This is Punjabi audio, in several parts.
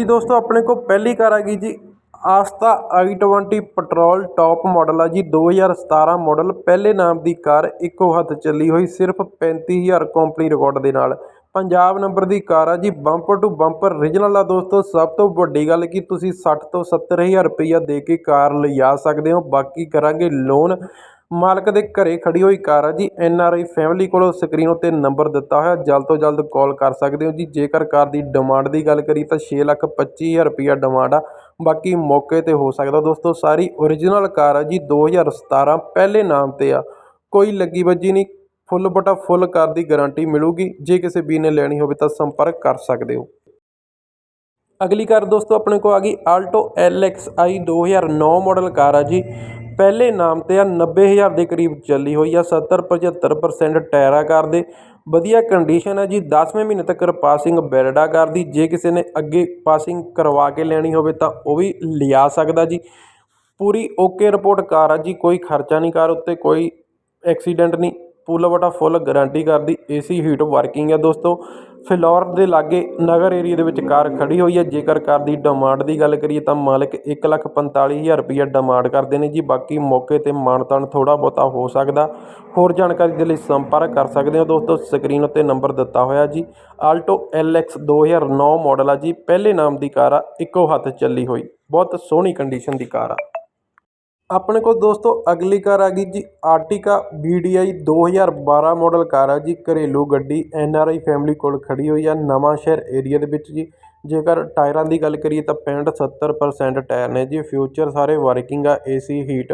ਜੀ ਦੋਸਤੋ, ਆਪਣੇ ਕੋਲ ਪਹਿਲੀ ਕਾਰ ਆ ਗਈ ਜੀ ਆਸਤਾ i20 ਪੈਟਰੋਲ, ਟੌਪ ਮਾਡਲ ਆ ਜੀ। 2017 ਮਾਡਲ, ਪਹਿਲੇ ਨਾਮ ਦੀ ਕਾਰ, ਇੱਕੋ ਹੱਥ ਚੱਲੀ ਹੋਈ, ਸਿਰਫ 35000 ਕੰਪਨੀ ਰਿਕਾਰਡ ਦੇ ਨਾਲ। ਪੰਜਾਬ ਨੰਬਰ ਦੀ ਕਾਰ ਆ ਜੀ, ਬੰਪਰ ਟੂ ਬੰਪਰ ਰੀਜਨਲ ਆ ਦੋਸਤੋ। ਸਭ ਤੋਂ ਵੱਡੀ ਗੱਲ ਕਿ, ਤੁਸੀਂ 60 ਤੋਂ 70000 ਰੁਪਈਆ ਦੇ ਕੇ ਕਾਰ ਲਿਜਾ ਸਕਦੇ ਹੋ। ਬਾਕੀ ਕਰਾਂਗੇ ਲੋਨ ਮਾਲਕ ਦੇ ਘਰੇ ਖੜੀ ਹੋਈ ਕਾਰ ਆ ਜੀ। ਐਨ ਆਰ ਆਈ ਫੈਮਿਲੀ ਕੋਲੋਂ ਸਕਰੀਨ ਉੱਤੇ ਨੰਬਰ ਦਿੱਤਾ ਹੋਇਆ। ਜਲਦ ਤੋਂ ਜਲਦ ਕਾਲ ਕਰ ਸਕਦੇ ਹੋ ਜੀ। ਜੇਕਰ ਕਾਰ ਦੀ ਡਿਮਾਂਡ ਦੀ ਗੱਲ ਕਰੀ ਤਾਂ 6 ਲੱਖ 25000 ਰੁਪਈਆ ਡਿਮਾਂਡ ਆ। ਬਾਕੀ ਮੌਕੇ ਤੇ ਹੋ ਸਕਦਾ ਦੋਸਤੋ, ਸਾਰੀ ਓਰੀਜਨਲ ਕਾਰ ਆ ਜੀ। 2017 ਪਹਿਲੇ ਨਾਮ ਤੇ ਆ। ਕੋਈ ਲੱਗੀ ਵੱਜੀ ਨਹੀਂ। ਫੁੱਲ ਬਟਾ ਫੁੱਲ ਕਾਰ ਦੀ ਗਾਰੰਟੀ ਮਿਲੂਗੀ। ਜੇ ਕਿਸੇ ਵੀਰ ਨੇ ਲੈਣੀ ਹੋਵੇ ਤਾਂ ਸੰਪਰਕ ਕਰ ਸਕਦੇ ਹੋ। ਅਗਲੀ ਕਾਰ ਦੋਸਤੋ, ਆਪਣੇ ਕੋਲ ਆ ਗਈ ਆਲਟੋ LXi 2009 ਮਾਡਲ ਕਾਰ ਆ ਜੀ। ਪਹਿਲੇ ਨਾਮ ਤੇ ਆ 90000 ਦੇ ਕਰੀਬ ਚੱਲੀ ਹੋਈ ਆ 70 75% ਟਾਇਰਾ ਕਾਰ ਦੇ। ਵਧੀਆ ਕੰਡੀਸ਼ਨ ਆ ਜੀ 10ਵੇਂ ਮਹੀਨੇ ਤੱਕ ਪਾਸਿੰਗ ਬੈਲਡਾ ਆ ਕਾਰ ਦੀ। ਜੇ ਕਿਸੇ ਨੇ ਅੱਗੇ ਪਾਸਿੰਗ ਕਰਵਾ ਕੇ ਲੈਣੀ ਹੋਵੇ ਤਾਂ ਉਹ ਵੀ ਲਿਆ ਸਕਦਾ ਜੀ। ਪੂਰੀ ਓਕੇ ਰਿਪੋਰਟ ਕਾਰ ਆ ਜੀ, ਕੋਈ ਖਰਚਾ ਨਹੀਂ ਕਾਰ ਉੱਤੇ, ਕੋਈ ਐਕਸੀਡੈਂਟ ਨਹੀਂ। ਫੁੱਲ ਬਟਾ ਫੁੱਲ ਗਾਰੰਟੀ ਕਾਰ ਦੀ ਏਸੀ ਹੀਟ ਵਰਕਿੰਗ ਹੈ ਦੋਸਤੋ। ਫਿਲੌਰ ਦੇ ਲਾਗੇ ਨਗਰ ਏਰੀਆ ਦੇ ਵਿੱਚ ਕਾਰ ਖੜੀ ਹੋਈ ਹੈ ਜੇਕਰ ਕਾਰ ਦੀ ਡਿਮਾਂਡ ਦੀ ਗੱਲ ਕਰੀਏ ਤਾਂ ਮਾਲਕ 145000 ਰੁਪਈਆ ਡਿਮਾਂਡ ਕਰਦੇ ਨੇ ਜੀ। ਬਾਕੀ ਮੌਕੇ ਤੇ ਮਾਨਤਾਨ ਥੋੜਾ ਬਹੁਤਾ ਹੋ ਸਕਦਾ। ਹੋਰ ਜਾਣਕਾਰੀ ਦੇ ਲਈ ਸੰਪਰਕ ਕਰ ਸਕਦੇ ਹੋ ਦੋਸਤੋ। ਸਕਰੀਨ ਉੱਤੇ ਨੰਬਰ ਦਿੱਤਾ ਹੋਇਆ ਜੀ। ਆਲਟੋ LX 2009 ਮਾਡਲ ਆ ਜੀ। ਪਹਿਲੇ ਨਾਮ ਦੀ ਕਾਰ ਆ। ਇੱਕੋ ਹੱਥ ਚੱਲੀ ਹੋਈ। ਬਹੁਤ ਸੋਹਣੀ ਕੰਡੀਸ਼ਨ ਦੀ ਕਾਰ ਆ। ਆਪਣੇ ਕੋਲ ਦੋਸਤੋ, ਅਗਲੀ ਕਾਰ ਆ ਗਈ ਜੀ ਆਰਟਿਕਾ VDI 2012 ਮਾਡਲ ਕਾਰ ਆ ਜੀ। ਘਰੇਲੂ ਗੱਡੀ NRI ਫੈਮਿਲੀ ਕੋਲ ਖੜੀ ਹੋਈ ਆ ਨਵਾਂ ਸ਼ਹਿਰ ਏਰੀਆ ਦੇ ਵਿੱਚ ਜੀ। ਜੇਕਰ ਟਾਇਰਾਂ ਦੀ ਗੱਲ ਕਰੀਏ ਤਾਂ 65 70% ਟਾਇਰ ਨੇ ਜੀ। ਫਿਊਚਰ ਸਾਰੇ ਵਰਕਿੰਗ ਆ ਏਸੀ ਹੀਟ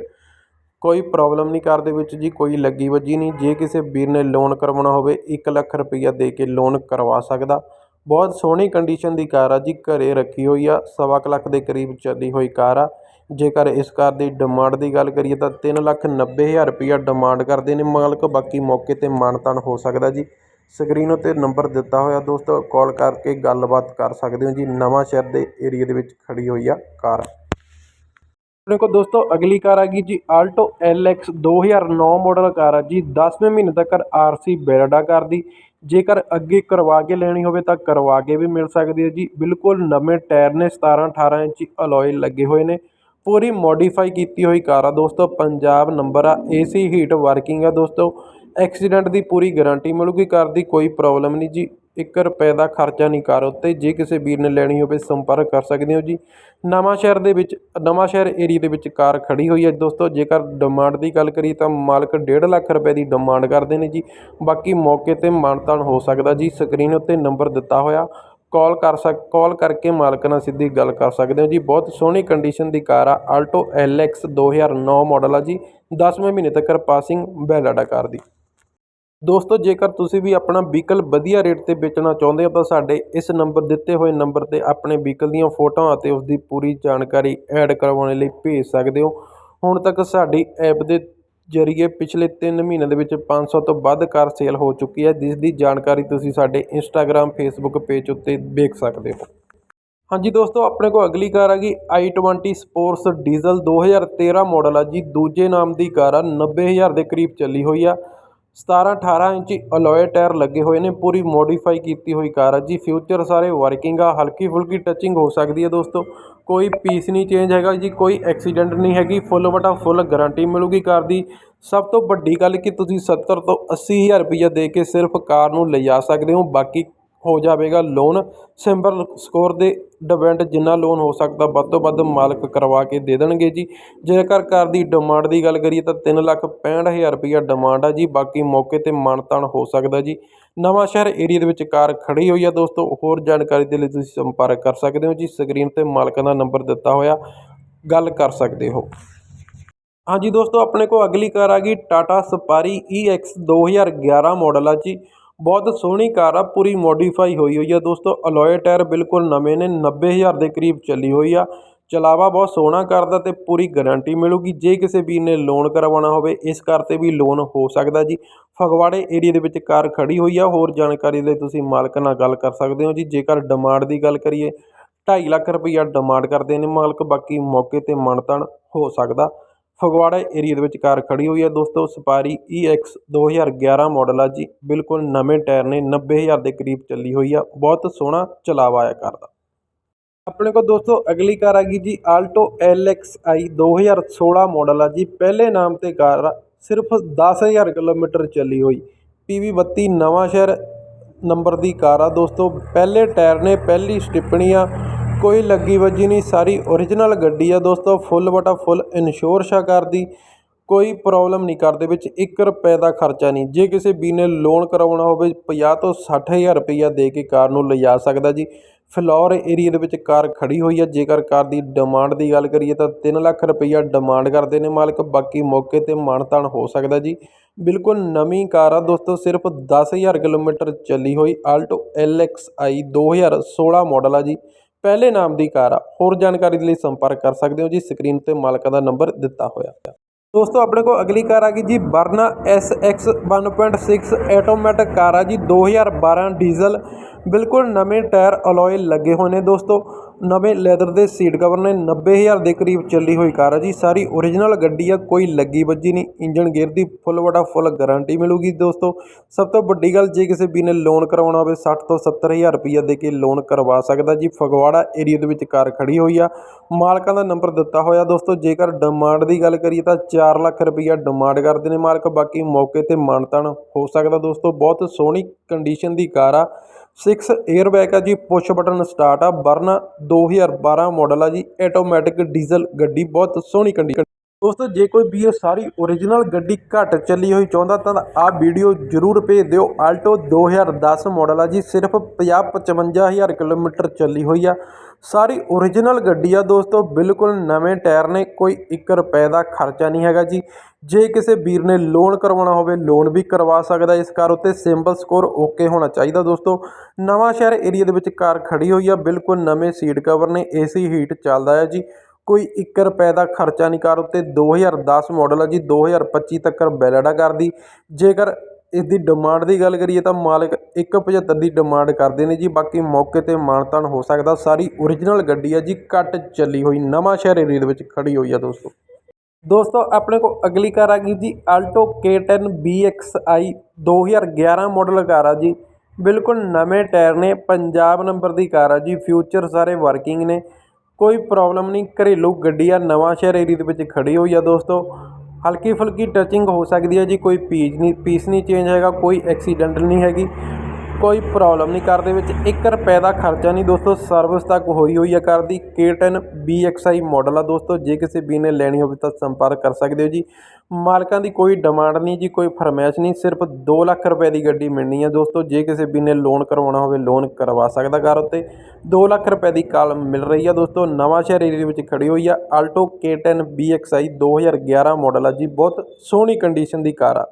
ਕੋਈ ਪ੍ਰੋਬਲਮ ਨਹੀਂ ਕਾਰ ਦੇ ਵਿੱਚ ਜੀ, ਕੋਈ ਲੱਗੀ ਵੱਜੀ ਨਹੀਂ। ਜੇ ਕਿਸੇ ਵੀਰ ਨੇ ਲੋਨ ਕਰਵਾਉਣਾ ਹੋਵੇ 1 ਲੱਖ ਰੁਪਈਆ ਦੇ ਕੇ ਲੋਨ ਕਰਵਾ ਸਕਦਾ। ਬਹੁਤ ਸੋਹਣੀ ਕੰਡੀਸ਼ਨ ਦੀ ਕਾਰ ਆ ਜੀ, ਘਰੇ ਰੱਖੀ ਹੋਈ ਆ, ਸਵਾ ਕੁ ਲੱਖ ਦੇ ਕਰੀਬ ਚੱਲੀ ਹੋਈ ਕਾਰ ਆ। ਜੇਕਰ ਇਸ ਕਾਰ ਦੀ ਡਿਮਾਂਡ ਦੀ ਗੱਲ ਕਰੀਏ ਤਾਂ ਤਿੰਨ ਲੱਖ ਨੱਬੇ ਹਜ਼ਾਰ ਰੁਪਈਆ ਡਿਮਾਂਡ ਕਰਦੇ ਨੇ ਮਾਲਕ। ਬਾਕੀ ਮੌਕੇ 'ਤੇ ਮਾਣ ਮਾਨਤਾਨ ਹੋ ਸਕਦਾ ਜੀ। ਸਕਰੀਨ ਉੱਤੇ ਨੰਬਰ ਦਿੱਤਾ ਹੋਇਆ ਦੋਸਤੋ, ਕਾਲ ਕਰਕੇ ਗੱਲਬਾਤ ਕਰ ਸਕਦੇ ਹੋ ਜੀ। ਨਵਾਂ ਸ਼ਹਿਰ ਦੇ ਏਰੀਆ ਦੇ ਵਿੱਚ ਖੜੀ ਹੋਈ ਆ ਕਾਰ। ਆਪਣੇ ਕੋਲ ਦੋਸਤੋ, ਅਗਲੀ ਕਾਰ ਆ ਗਈ ਜੀ। ਆਲਟੋ LX 2009 ਮਾਡਲ ਕਾਰ ਆ ਜੀ। 10ਵੇਂ ਮਹੀਨੇ ਤੱਕ ਆਰਸੀ ਬੈਰਡਾ ਕਾਰ ਦੀ। ਜੇਕਰ ਅੱਗੇ ਕਰਵਾ ਕੇ ਲੈਣੀ ਹੋਵੇ ਤਾਂ ਕਰਵਾ ਕੇ ਵੀ ਮਿਲ ਸਕਦੀ ਹੈ ਜੀ। ਬਿਲਕੁਲ ਨਵੇਂ ਟਾਇਰ ਨੇ 17 18 ਇੰਚੀ ਅਲੋਏ ਲੱਗੇ ਹੋਏ ਨੇ। ਪੂਰੀ ਮੋਡੀਫਾਈ ਕੀਤੀ ਹੋਈ ਕਾਰ ਆ ਦੋਸਤੋ, ਪੰਜਾਬ ਨੰਬਰ ਆ ਏਸੀ ਹੀਟ ਵਰਕਿੰਗ ਆ ਦੋਸਤੋ। ਐਕਸੀਡੈਂਟ ਦੀ ਪੂਰੀ ਗਾਰੰਟੀ ਮਿਲੂਗੀ, ਕਾਰ ਦੀ ਕੋਈ ਪ੍ਰੋਬਲਮ ਨਹੀਂ ਜੀ। 1 ਰੁਪਏ ਦਾ ਖਰਚਾ ਨਹੀਂ ਕਾਰ ਉੱਤੇ। ਜੇ ਕਿਸੇ ਵੀਰ ਨੇ ਲੈਣੀ ਹੋਵੇ, ਸੰਪਰਕ ਕਰ ਸਕਦੇ ਹੋ ਜੀ। ਨਵਾਂ ਸ਼ਹਿਰ ਦੇ ਵਿੱਚ, ਨਵਾਂ ਸ਼ਹਿਰ ਏਰੀਆ ਦੇ ਵਿੱਚ ਕਾਰ ਖੜੀ ਹੋਈ ਹੈ ਦੋਸਤੋ। ਜੇਕਰ ਡਿਮਾਂਡ ਦੀ ਗੱਲ ਕਰੀਏ ਤਾਂ ਮਾਲਕ 1.5 ਲੱਖ ਰੁਪਏ ਦੀ ਡਿਮਾਂਡ ਕਰਦੇ ਨੇ ਜੀ। ਬਾਕੀ ਮੌਕੇ ਤੇ ਮਾਨਤਾਨ ਹੋ ਸਕਦਾ ਜੀ। ਸਕਰੀਨ ਉੱਤੇ ਨੰਬਰ ਦਿੱਤਾ ਹੋਇਆ। ਕਾਲ ਕਰ ਸਕ, ਕਾਲ ਕਰਕੇ ਮਾਲਕ ਨਾਲ ਸਿੱਧੀ ਗੱਲ ਕਰ ਸਕਦੇ ਹੋ ਜੀ। ਬਹੁਤ ਸੋਹਣੀ ਕੰਡੀਸ਼ਨ ਦੀ ਕਾਰ ਆ ਆਲਟੋ LX 2009 ਮਾਡਲ ਆ ਜੀ। 10ਵੇਂ ਮਹੀਨੇ ਤੱਕ ਪਾਸਿੰਗ ਬੈਲਾਡਾ ਕਾਰ ਦੀ। ਦੋਸਤੋ, ਜੇਕਰ ਤੁਸੀਂ ਵੀ ਆਪਣਾ ਵਹੀਕਲ ਵਧੀਆ ਰੇਟ ਤੇ ਵੇਚਣਾ ਚਾਹੁੰਦੇ ਹੋ, ਤਾਂ ਸਾਡੇ ਇਸ ਨੰਬਰ ਦਿੱਤੇ ਹੋਏ ਨੰਬਰ ਤੇ ਆਪਣੇ ਵਹੀਕਲ ਦੀਆਂ ਫੋਟੋਆਂ ਅਤੇ ਉਸ ਦੀ ਪੂਰੀ ਜਾਣਕਾਰੀ ਐਡ ਕਰਵਾਉਣ ਲਈ ਭੇਜ ਸਕਦੇ ਹੋ। ਹੁਣ ਤੱਕ ਸਾਡੀ ਐਪ ਦੇ ਜਰੀਏ ਪਿਛਲੇ ਤਿੰਨ ਮਹੀਨਿਆਂ ਦੇ ਵਿੱਚ ਪੰਜ ਸੌ ਤੋਂ ਵੱਧ ਕਾਰ ਸੇਲ ਹੋ ਚੁੱਕੀ ਹੈ, ਜਿਸ ਦੀ ਜਾਣਕਾਰੀ ਤੁਸੀਂ ਸਾਡੇ ਇੰਸਟਾਗ੍ਰam ਫੇਸਬੁੱਕ ਪੇਜ ਉੱਤੇ ਦੇਖ ਸਕਦੇ ਹੋ। ਹਾਂਜੀ ਦੋਸਤੋ, ਆਪਣੇ ਕੋਲ ਅਗਲੀ ਕਾਰ ਆ ਗਈ i20 ਸਪੋਰਟਸ ਡੀਜ਼ਲ 2013 ਮਾਡਲ ਆ ਜੀ। ਦੂਜੇ ਨਾਮ ਦੀ ਕਾਰ ਆ 90000 ਦੇ ਕਰੀਬ ਚੱਲੀ ਹੋਈ ਆ। 17 18 ਇੰਚ ਅਲੋਏ ਟਾਇਰ ਲੱਗੇ ਹੋਏ ਨੇ, ਪੂਰੀ ਮੋਡੀਫਾਈ ਕੀਤੀ ਹੋਈ ਕਾਰ ਆ ਜੀ। ਫਿਊਚਰ ਸਾਰੇ ਵਰਕਿੰਗ ਆ ਹਲਕੀ ਫੁਲਕੀ ਟੱਚਿੰਗ ਹੋ ਸਕਦੀ ਹੈ ਦੋਸਤੋ। ਕੋਈ ਪੀਸ ਨਹੀਂ ਚੇਂਜ ਹੈਗਾ ਜੀ, ਕੋਈ ਐਕਸੀਡੈਂਟ ਨਹੀਂ ਹੈਗੀ ਫੁੱਲ ਬਟਾ ਫੁੱਲ ਗਾਰੰਟੀ ਮਿਲੂਗੀ ਕਾਰ ਦੀ। ਸਭ ਤੋਂ ਵੱਡੀ ਗੱਲ ਕਿ ਤੁਸੀਂ 70 ਤੋਂ 80000 ਰੁਪਈਆ ਦੇ ਕੇ ਸਿਰਫ ਕਾਰ ਨੂੰ ਲਿਜਾ ਸਕਦੇ ਹੋ, ਬਾਕੀ ਹੋ ਜਾਵੇਗਾ ਲੋਨ ਸਿੰਬਲ ਸਕੋਰ ਦੇ ਡਿਪੈਂਡ ਜਿੰਨਾ ਲੋਨ ਹੋ ਸਕਦਾ, ਵੱਧ ਤੋਂ ਵੱਧ ਮਾਲਕ ਕਰਵਾ ਕੇ ਦੇ ਦੇਣਗੇ ਜੀ। ਜੇਕਰ ਕਾਰ ਦੀ ਡਿਮਾਂਡ ਦੀ ਗੱਲ ਕਰੀਏ ਤਾਂ ਤਿੰਨ ਲੱਖ ਪੈਂਹਠ ਹਜ਼ਾਰ ਰੁਪਈਆ ਡਿਮਾਂਡ ਆ ਜੀ। ਬਾਕੀ ਮੌਕੇ 'ਤੇ ਮਾਨਤਾਨ ਹੋ ਸਕਦਾ ਜੀ। ਨਵਾਂ ਸ਼ਹਿਰ ਏਰੀਆ ਦੇ ਵਿੱਚ ਕਾਰ ਖੜੀ ਹੋਈ ਆ ਦੋਸਤੋ, ਹੋਰ ਜਾਣਕਾਰੀ ਦੇ ਲਈ ਤੁਸੀਂ ਸੰਪਰਕ ਕਰ ਸਕਦੇ ਹੋ ਜੀ। ਸਕਰੀਨ 'ਤੇ ਮਾਲਕਾਂ ਦਾ ਨੰਬਰ ਦਿੱਤਾ ਹੋਇਆ, ਗੱਲ ਕਰ ਸਕਦੇ ਹੋ। ਹਾਂਜੀ ਦੋਸਤੋ, ਆਪਣੇ ਕੋਲ ਅਗਲੀ ਕਾਰ ਆ ਗਈ ਟਾਟਾ ਸਪਾਰੀ EX 2011 ਮਾਡਲ ਆ ਜੀ। ਬਹੁਤ ਸੋਹਣੀ ਕਾਰ ਆ, ਪੂਰੀ ਮੋਡੀਫਾਈ ਹੋਈ ਹੋਈ ਆ ਦੋਸਤੋ। ਅਲੋਏ ਟਾਇਰ ਬਿਲਕੁਲ ਨਵੇਂ ਨੇ 90000 ਦੇ ਕਰੀਬ ਚੱਲੀ ਹੋਈ ਆ। ਚਲਾਵਾ ਬਹੁਤ ਸੋਹਣਾ ਕਰਦਾ ਤੇ ਪੂਰੀ ਗਾਰੰਟੀ ਮਿਲੂਗੀ। ਜੇ ਕਿਸੇ ਵੀਰ ਨੇ ਲੋਨ ਕਰਵਾਉਣਾ ਹੋਵੇ, ਇਸ ਕਾਰ ਤੇ ਵੀ ਲੋਨ ਹੋ ਸਕਦਾ ਜੀ। ਫਗਵਾੜੇ ਏਰੀਆ ਦੇ ਵਿੱਚ ਕਾਰ ਖੜੀ ਹੋਈ ਆ, ਹੋਰ ਜਾਣਕਾਰੀ ਲਈ ਤੁਸੀਂ ਮਾਲਕ ਨਾਲ ਗੱਲ ਕਰ ਸਕਦੇ ਹੋ ਜੀ। ਜੇਕਰ ਡਿਮਾਂਡ ਦੀ ਗੱਲ ਕਰੀਏ 2.5 ਲੱਖ ਰੁਪਈਆ ਡਿਮਾਂਡ ਕਰਦੇ ਨੇ ਮਾਲਕ, ਬਾਕੀ ਮੌਕੇ ਤੇ ਮਨਤਣ ਹੋ ਸਕਦਾ। ਫਗਵਾੜਾ ਏਰੀਆ ਦੇ ਵਿੱਚ ਕਾਰ ਖੜੀ ਹੋਈ ਹੈ। ਦੋਸਤੋ, ਸਪਾਰੀ EX 2011 ਮਾਡਲ ਆ ਜੀ। ਬਿਲਕੁਲ ਨਵੇਂ ਟਾਇਰ ਨੇ 90000 ਦੇ ਕਰੀਬ ਚੱਲੀ ਹੋਈ ਆ। ਬਹੁਤ ਸੋਹਣਾ ਚਲਾਵਾ ਆ ਕਾਰ ਦਾ। ਆਪਣੇ ਕੋਲ ਦੋਸਤੋ, ਅਗਲੀ ਕਾਰ ਆ ਗਈ ਜੀ ਆਲਟੋ LXi 2016 ਮਾਡਲ ਆ ਜੀ। ਪਹਿਲੇ ਨਾਮ ਤੇ ਕਾਰ ਆ, ਸਿਰਫ 10000 ਕਿਲੋਮੀਟਰ ਚੱਲੀ ਹੋਈ। PV 32 ਨਵਾਂ ਸ਼ਹਿਰ ਨੰਬਰ ਦੀ ਕਾਰ ਆ। ਦੋਸਤੋ, ਪਹਿਲੇ ਟਾਇਰ ਨੇ, ਪਹਿਲੀ ਸਟਿਪਣੀ ਆ। ਕੋਈ ਲੱਗੀ ਵੱਜੀ ਨਹੀਂ, ਸਾਰੀ ਓਰੀਜਨਲ ਗੱਡੀ ਆ ਦੋਸਤੋ ਫੁੱਲ ਬਟਾ ਫੁੱਲ ਇਨਸ਼ੋਰ ਆ ਕਾਰ ਦੀ ਕੋਈ ਪ੍ਰੋਬਲਮ ਨਹੀਂ ਕਾਰ ਦੇ ਵਿੱਚ 1 ਰੁਪਏ ਦਾ ਖਰਚਾ ਨਹੀਂ। ਜੇ ਕਿਸੇ ਵੀਰ ਨੇ ਲੋਨ ਕਰਾਉਣਾ ਹੋਵੇ 50 ਤੋਂ 60000 ਰੁਪਈਆ ਦੇ ਕੇ ਕਾਰ ਨੂੰ ਲਿਜਾ ਸਕਦਾ ਜੀ। ਫਲੋਰ ਏਰੀਆ ਦੇ ਵਿੱਚ ਕਾਰ ਖੜੀ ਹੋਈ ਹੈ ਜੇਕਰ ਕਾਰ ਦੀ ਡਿਮਾਂਡ ਦੀ ਗੱਲ ਕਰੀਏ ਤਾਂ 3 ਲੱਖ ਰੁਪਈਆ ਡਿਮਾਂਡ ਕਰਦੇ ਨੇ ਮਾਲਕ, ਬਾਕੀ ਮੌਕੇ ਤੇ ਮਾਨਤਾਨ ਹੋ ਸਕਦਾ ਜੀ। ਬਿਲਕੁਲ ਨਵੀਂ ਕਾਰ ਆ ਦੋਸਤੋ, ਸਿਰਫ 10000 ਕਿਲੋਮੀਟਰ ਚੱਲੀ ਹੋਈ ਆਲਟੋ LXi 2016 ਮਾਡਲ ਆ ਜੀ। ਪਹਿਲੇ ਨਾਮ ਦੀ ਕਾਰ ਆ। ਹੋਰ ਜਾਣਕਾਰੀ ਦੇ ਲਈ ਸੰਪਰਕ ਕਰ ਸਕਦੇ ਹੋ ਜੀ। ਸਕਰੀਨ ਤੇ ਮਾਲਕਾਂ ਦਾ ਨੰਬਰ ਦਿੱਤਾ ਹੋਇਆ ਦੋਸਤੋ, ਆਪਣੇ ਕੋਲ ਅਗਲੀ ਕਾਰ ਆ ਗਈ ਜੀ। ਵਰਨਾ SX 1.6 ਆਟੋਮੈਟਿਕ ਕਾਰ ਆ ਜੀ। 2012 ਡੀਜ਼ਲ ਬਿਲਕੁਲ ਨਵੇਂ ਟਾਇਰ ਅਲੋਏ ਲੱਗੇ ਹੋਏ ਨੇ ਦੋਸਤੋ। ਨਵੇਂ ਲੈਦਰ ਦੇ ਸੀਟ ਕਵਰ ਨੇ 90000 ਦੇ ਕਰੀਬ ਚੱਲੀ ਹੋਈ ਕਾਰ ਆ ਜੀ। ਸਾਰੀ ਓਰੀਜਨਲ ਗੱਡੀ ਆ, ਕੋਈ ਲੱਗੀ ਵੱਜੀ ਨਹੀਂ। ਇੰਜਨ ਗੇਅਰ ਦੀ ਫੁੱਲ ਵਡਾ ਫੁੱਲ ਗਾਰੰਟੀ ਮਿਲੂਗੀ ਦੋਸਤੋ। ਸਭ ਤੋਂ ਵੱਡੀ ਗੱਲ, ਜੇ ਕਿਸੇ ਵੀ ਨੇ ਲੋਨ ਕਰਵਾਉਣਾ ਹੋਵੇ 60 ਤੋਂ 70000 ਰੁਪਈਆ ਦੇ ਕੇ ਲੋਨ ਕਰਵਾ ਸਕਦਾ ਜੀ। ਫਗਵਾੜਾ ਏਰੀਆ ਦੇ ਵਿੱਚ ਕਾਰ ਖੜੀ ਹੋਈ ਆ। ਮਾਲਕਾਂ ਦਾ ਨੰਬਰ ਦਿੱਤਾ ਹੋਇਆ ਦੋਸਤੋ। ਜੇਕਰ ਡਿਮਾਂਡ ਦੀ ਗੱਲ ਕਰੀਏ ਤਾਂ 4 ਲੱਖ ਰੁਪਈਆ ਡਿਮਾਂਡ ਕਰਦੇ ਨੇ ਮਾਲਕ। ਬਾਕੀ ਮੌਕੇ ਤੇ ਮਾਨਤਾਨ ਹੋ ਸਕਦਾ ਦੋਸਤੋ। ਬਹੁਤ ਸੋਹਣੀ ਕੰਡੀਸ਼ਨ ਦੀ ਕਾਰ ਆ। 6 에ਅਰ ਬੈਗ ਆ ਜੀ ਪੁਸ਼ ਬਟਨ ਸਟਾਰਟ ਆ ਵਰਨਾ 2012 ਮਾਡਲ ਆ ਜੀ ਆਟੋਮੈਟਿਕ ਡੀਜ਼ਲ ਗੱਡੀ, ਬਹੁਤ ਸੋਹਣੀ ਕੰਡੀਸ਼ਨ ਦੋਸਤੋ, ਜੇ ਕੋਈ ਵੀਰ ਸਾਰੀ ਓਰੀਜਨਲ ਗੱਡੀ ਘੱਟ ਚੱਲੀ ਹੋਈ ਚਾਹੁੰਦਾ ਤਾਂ ਆਹ ਵੀਡੀਓ ਜ਼ਰੂਰ ਭੇਜ ਦਿਓ। ਆਲਟੋ 2010 ਮਾਡਲ ਆ ਜੀ, ਸਿਰਫ 50 55000 ਕਿਲੋਮੀਟਰ ਚੱਲੀ ਹੋਈ ਆ। ਸਾਰੀ ਓਰੀਜਨਲ ਗੱਡੀ ਆ ਦੋਸਤੋ, ਬਿਲਕੁਲ ਨਵੇਂ ਟਾਇਰ ਨੇ, ਕੋਈ 1 ਰੁਪਏ ਦਾ ਖਰਚਾ ਨਹੀਂ ਹੈਗਾ ਜੀ। ਜੇ ਕਿਸੇ ਵੀਰ ਨੇ ਲੋਨ ਕਰਵਾਉਣਾ ਹੋਵੇ ਲੋਨ ਵੀ ਕਰਵਾ ਸਕਦਾ ਇਸ ਕਾਰ ਉੱਤੇ ਸਿੰਬਲ ਸਕੋਰ ਓਕੇ ਹੋਣਾ ਚਾਹੀਦਾ ਦੋਸਤੋ। ਨਵਾਂ ਸ਼ਹਿਰ ਏਰੀਆ ਦੇ ਵਿੱਚ ਕਾਰ ਖੜੀ ਹੋਈ ਆ, ਬਿਲਕੁਲ ਨਵੇਂ ਸੀਟ ਕਵਰ ਨੇ ਏਸੀ ਹੀਟ ਚੱਲਦਾ ਹੈ ਜੀ। ਕੋਈ 1 ਰੁਪਏ ਦਾ ਖਰਚਾ ਨਹੀਂ ਕਾਰ ਉੱਤੇ 2010 ਮਾਡਲ ਆ ਜੀ 2025 ਤੱਕ ਵੈਲਿਡ ਆ ਕਰਦੀ ਜੇਕਰ ਇਸ ਦੀ ਡਿਮਾਂਡ ਦੀ ਗੱਲ ਕਰੀਏ ਤਾਂ ਮਾਲਕ 175 ਦੀ ਡਿਮਾਂਡ ਕਰਦੇ ਨੇ ਜੀ, ਬਾਕੀ ਮੌਕੇ ਤੇ ਮਾਨਤਾਨ ਹੋ ਸਕਦਾ। ਸਾਰੀ ਓਰੀਜਨਲ ਗੱਡੀ ਆ ਜੀ, ਘੱਟ ਚੱਲੀ ਹੋਈ, ਨਵਾਂ ਸ਼ਹਿਰ ਏਰੀਆ ਦੇ ਵਿੱਚ ਖੜੀ ਹੋਈ ਆ ਦੋਸਤੋ। ਦੋਸਤੋ, ਆਪਣੇ ਕੋਲ ਅਗਲੀ ਕਾਰ ਆ ਗਈ ਜੀ Alto K10 BXi 2011 model car ਆ ਜੀ। ਬਿਲਕੁਲ ਨਵੇਂ ਟਾਇਰ ਨੇ, ਪੰਜਾਬ ਨੰਬਰ ਦੀ ਕਾਰ ਆ ਜੀ ਫਿਊਚਰ ਸਾਰੇ ਵਰਕਿੰਗ ਨੇ। ਕੋਈ ਪ੍ਰੋਬਲਮ ਨਹੀਂ, ਘਰੇਲੂ ਗੱਡੀ ਆ ਨਵਾਂਸ਼ਹਿਰ ਏਰੀਏ ਦੇ ਵਿੱਚ ਖੜ੍ਹੀ ਹੋਈ ਆ ਦੋਸਤੋ। ਹਲਕੀ ਫੁਲਕੀ ਟਚਿੰਗ ਹੋ ਸਕਦੀ ਹੈ ਜੀ, ਕੋਈ ਪੀਸ ਨਹੀਂ ਪੀਸ ਨਹੀਂ ਚੇਂਜ ਹੈਗਾ, ਕੋਈ ਐਕਸੀਡੈਂਟ ਨਹੀਂ ਹੈਗੀ। ਕੋਈ ਪ੍ਰੋਬਲਮ ਨਹੀਂ। ਕਾਰ ਦੇ ਵਿੱਚ 1 ਰੁਪਏ ਦਾ ਖਰਚਾ ਨਹੀਂ। ਦੋਸਤੋ ਸਰਵਿਸ ਤੱਕ ਹੋਈ ਹੋਈ ਆ ਕਾਰ ਦੀ। K10 BXi ਮਾਡਲ ਆ ਦੋਸਤੋ। ਜੇ ਕਿਸੇ ਵੀ ਨੇ ਲੈਣੀ ਹੋਵੇ ਤਾਂ ਸੰਪਰਕ ਕਰ ਸਕਦੇ ਹੋ ਜੀ। ਮਾਲਕਾਂ ਦੀ ਕੋਈ ਡਿਮਾਂਡ ਨਹੀਂ ਜੀ, ਕੋਈ ਫਰਮਾਇਸ਼ ਨਹੀਂ। ਸਿਰਫ 2 ਲੱਖ ਰੁਪਏ ਦੀ ਗੱਡੀ ਮਿਲਣੀ ਹੈ ਦੋਸਤੋ। ਜੇ ਕਿਸੇ ਵੀ ਨੇ ਲੋਨ ਕਰਵਾਉਣਾ ਹੋਵੇ ਲੋਨ ਕਰਵਾ ਸਕਦਾ ਕਾਰ ਉੱਤੇ। 2 ਲੱਖ ਰੁਪਏ ਦੀ ਕਾਲ ਮਿਲ ਰਹੀ ਆ ਦੋਸਤੋ। ਨਵਾਂ ਸ਼ਹਿਰ ਏਰੀਆ ਦੇ ਵਿੱਚ ਖੜੀ ਹੋਈ ਆ। ਆਲਟੋ K10 BXi 2011 ਮਾਡਲ ਆ ਜੀ। ਬਹੁਤ ਸੋਹਣੀ ਕੰਡੀਸ਼ਨ ਦੀ ਕਾਰ ਆ।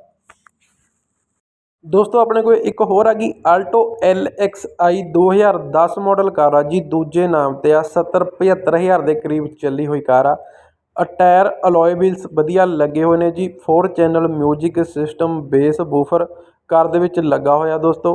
ਦੋਸਤੋ, ਆਪਣੇ ਕੋਲ ਇੱਕ ਹੋਰ ਆ ਗਈ ਆਲਟੋ LXi 2010 ਮਾਡਲ ਕਾਰ ਆ ਜੀ। ਦੂਜੇ ਨਾਮ ਤੇ ਆ 70 75000 ਦੇ ਕਰੀਬ ਚੱਲੀ ਹੋਈ ਕਾਰ ਆ। ਅ ਟਾਇਰ ਅਲੋਏ ਵੀਲਸ ਵਧੀਆ ਲੱਗੇ ਹੋਏ ਨੇ ਜੀ। 4 channel music system bass woofer car ਦੇ ਵਿੱਚ ਲੱਗਾ ਹੋਇਆ ਦੋਸਤੋ।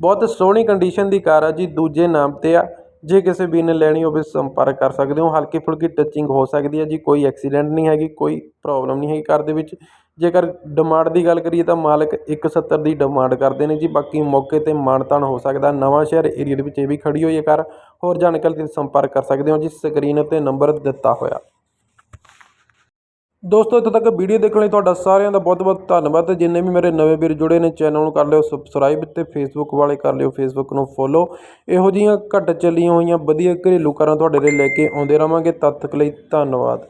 ਬਹੁਤ ਸੋਹਣੀ ਕੰਡੀਸ਼ਨ ਦੀ ਕਾਰ ਆ ਜੀ। ਦੂਜੇ ਨਾਮ ਤੇ ਆ, ਜੇ ਕਿਸੇ ਵੀ ਨੇ ਲੈਣੀ ਹੋਵੇ ਸੰਪਰਕ ਕਰ ਸਕਦੇ ਹੋ। ਹਲਕੀ ਫੁਲਕੀ ਟੱਚਿੰਗ ਹੋ ਸਕਦੀ ਹੈ ਜੀ। ਕੋਈ ਐਕਸੀਡੈਂਟ ਨਹੀਂ ਹੈਗੀ, ਕੋਈ ਪ੍ਰੋਬਲਮ ਨਹੀਂ ਹੈਗੀ ਕਾਰ ਦੇ ਵਿੱਚ। ਜੇਕਰ ਡਿਮਾਂਡ ਦੀ ਗੱਲ ਕਰੀਏ ਤਾਂ ਮਾਲਕ 170 ਦੀ ਡਿਮਾਂਡ ਕਰਦੇ ਨੇ ਜੀ, ਬਾਕੀ ਮੌਕੇ ਤੇ ਮਾਣ ਮਾਨਤਾਨ ਹੋ ਸਕਦਾ। ਨਵਾਂ ਸ਼ਹਿਰ ਏਰੀਏ ਦੇ ਵਿੱਚ ਇਹ ਵੀ ਖੜ੍ਹੀ ਹੋਈ ਹੈ ਕਾਰ ਹੋਰ ਜਾਣਕਾਰੀ ਲਈ ਸੰਪਰਕ ਕਰ ਸਕਦੇ ਹੋ ਜੀ, ਸਕਰੀਨ ਉੱਤੇ ਨੰਬਰ ਦਿੱਤਾ ਹੋਇਆ। ਦੋਸਤੋ, ਇੱਥੇ ਤੱਕ ਵੀਡੀਓ ਦੇਖਣ ਲਈ ਤੁਹਾਡਾ ਸਾਰਿਆਂ ਦਾ ਬਹੁਤ ਬਹੁਤ ਧੰਨਵਾਦ। ਤੇ ਜਿੰਨੇ ਵੀ ਮੇਰੇ ਨਵੇਂ ਵੀਰ ਜੁੜੇ ਨੇ, ਚੈਨਲ ਨੂੰ ਕਰ ਲਿਓ ਸਬਸਕ੍ਰਾਈਬ ਤੇ ਫੇਸਬੁੱਕ ਵਾਲੇ ਕਰ ਲਿਓ ਫੇਸਬੁੱਕ ਨੂੰ ਫੋਲੋ ਇਹੋ ਜਿਹੀਆਂ ਘੱਟ ਚੱਲੀਆਂ ਹੋਈਆਂ ਵਧੀਆ ਘਰੇਲੂ ਕਾਰਾਂ ਤੁਹਾਡੇ ਲਈ ਲੈ ਕੇ ਆਉਂਦੇ ਰਵਾਂਗੇ। ਤਦ ਤੱਕ ਲਈ ਧੰਨਵਾਦ।